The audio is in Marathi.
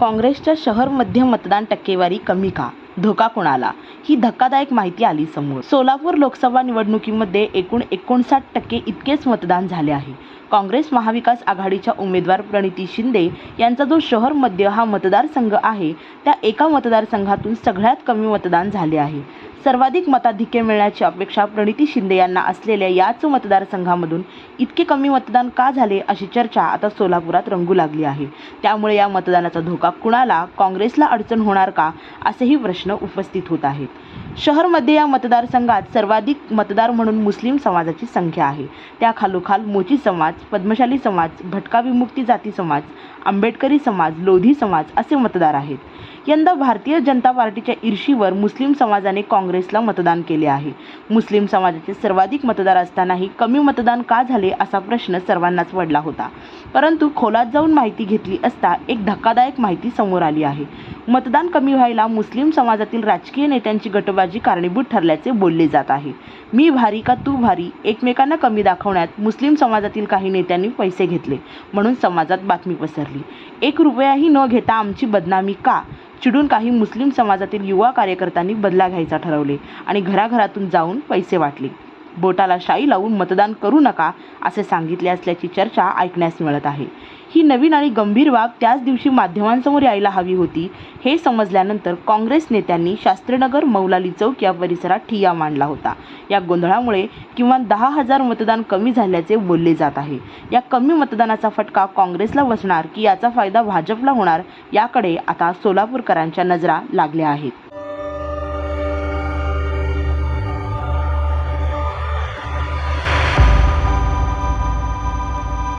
काँग्रेसच्या शहरमध्ये मतदान टक्केवारी कमी का? धोका कोणाला? ही धक्कादायक माहिती आली समोर. सोलापूर लोकसभा निवडणुकीमध्ये एकूण एकोणसाठ टक्के इतकेच मतदान झाले आहे. काँग्रेस महाविकास आघाडीच्या उमेदवार प्रणिती शिंदे यांचा जो शहर मध्य हा मतदारसंघ आहे त्या एका मतदारसंघातून सगळ्यात कमी मतदान झाले आहे. सर्वाधिक मताधिक्य मिळण्याची अपेक्षा प्रणिती शिंदे यांना असलेल्या याच मतदारसंघामधून इतके कमी मतदान का झाले अशी चर्चा आता सोलापुरात रंगू लागली आहे. त्यामुळे या मतदानाचा धोका कुणाला काँग्रेसला अडचण होणार का असेही प्रश्न उपस्थित होत आहेत. शहरमध्ये या मतदारसंघात सर्वाधिक मतदार म्हणून मुस्लिम समाजाची संख्या आहे. त्याखालोखाल मोची समाज पद्मशाली समाज भटका विमुक्ती जाती समाज आंबेडकरी समाज लोधी समाज असे मतदार आहेत. यंदा भारतीय जनता पार्टीच्या ईर्षीवर मुस्लिम समाजाने काँग्रेसला मतदान केले आहे. मुस्लिम समाजाचे सर्वाधिक मतदार असतानाही कमी मतदान का झाले असा प्रश्न सर्वांनाच पडला होता. परंतु खोलात जाऊन माहिती घेतली असता एक धक्कादायक माहिती समोर आली आहे. मतदान कमी व्हायला मुस्लिम समाजातील राजकीय नेत्यांची गटबाजी कारणीभूत ठरल्याचे बोलले जात आहे. मी भारी का तू भारी? एकमेकांना कमी दाखवण्यात मुस्लिम समाजातील काही नेत्यांनी पैसे घेतले म्हणून समाजात बातमी पसरली. एक रुपयाही न घेता आमची बदनामी का? चिडून काही मुस्लिम समाजातील युवा कार्यकर्त्यांनी बदला घ्यायचा ठरवले आणि घराघरातून जाऊन पैसे वाटले. बोटाला शाई लावून मतदान करू नका असे सांगितले असल्याची चर्चा ऐकण्यास मिळत आहे. ही नवीन आणि गंभीर बाब त्याच दिवशी माध्यमांसमोर यायला हवी होती. हे समजल्यानंतर काँग्रेस नेत्यांनी शास्त्रीनगर मौलाली चौक या परिसरात ठिय्या मांडला होता. या गोंधळामुळे किमान दहा हजार मतदान कमी झाल्याचे बोलले जात आहे. या कमी मतदानाचा फटका काँग्रेसला बसणार की याचा फायदा भाजपला होणार याकडे आता सोलापूरकरांच्या नजरा लागल्या आहेत.